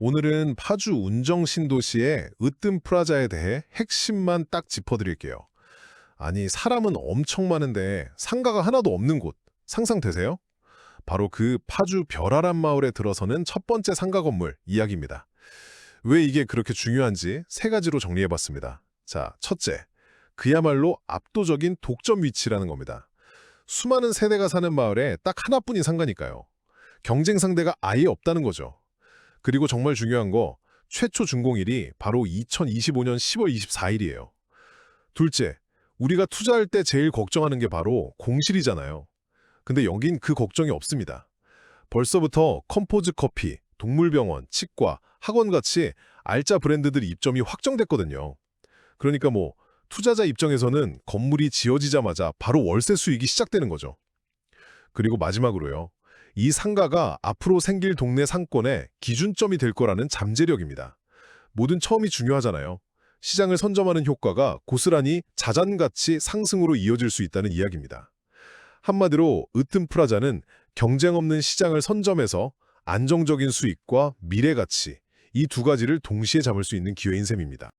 오늘은 파주 운정 신도시의 으뜸 프라자에 대해 핵심만 딱 짚어드릴게요. 아니 사람은 엄청 많은데 상가가 하나도 없는 곳 상상되세요? 바로 그 파주 별아람 마을에 들어서는 첫 번째 상가 건물 이야기입니다. 왜 이게 그렇게 중요한지 세 가지로 정리해봤습니다. 자, 첫째, 그야말로 압도적인 독점 위치라는 겁니다. 수많은 세대가 사는 마을에 딱 하나뿐인 상가니까요. 경쟁 상대가 아예 없다는 거죠. 그리고 정말 중요한 거 최초 준공일이 바로 2025년 10월 24일이에요. 둘째, 우리가 투자할 때 제일 걱정하는 게 바로 공실이잖아요. 근데 여긴 그 걱정이 없습니다. 벌써부터 컴포즈 커피, 동물병원, 치과, 학원같이 알짜 브랜드들 입점이 확정됐거든요. 그러니까 뭐 투자자 입장에서는 건물이 지어지자마자 바로 월세 수익이 시작되는 거죠. 그리고 마지막으로요. 이 상가가 앞으로 생길 동네 상권의 기준점이 될 거라는 잠재력입니다. 모든 처음이 중요하잖아요. 시장을 선점하는 효과가 고스란히 자잔같이 상승으로 이어질 수 있다는 이야기입니다. 한마디로 으뜸 프라자는 경쟁 없는 시장을 선점해서 안정적인 수익과 미래 가치 이 두 가지를 동시에 잡을 수 있는 기회인 셈입니다.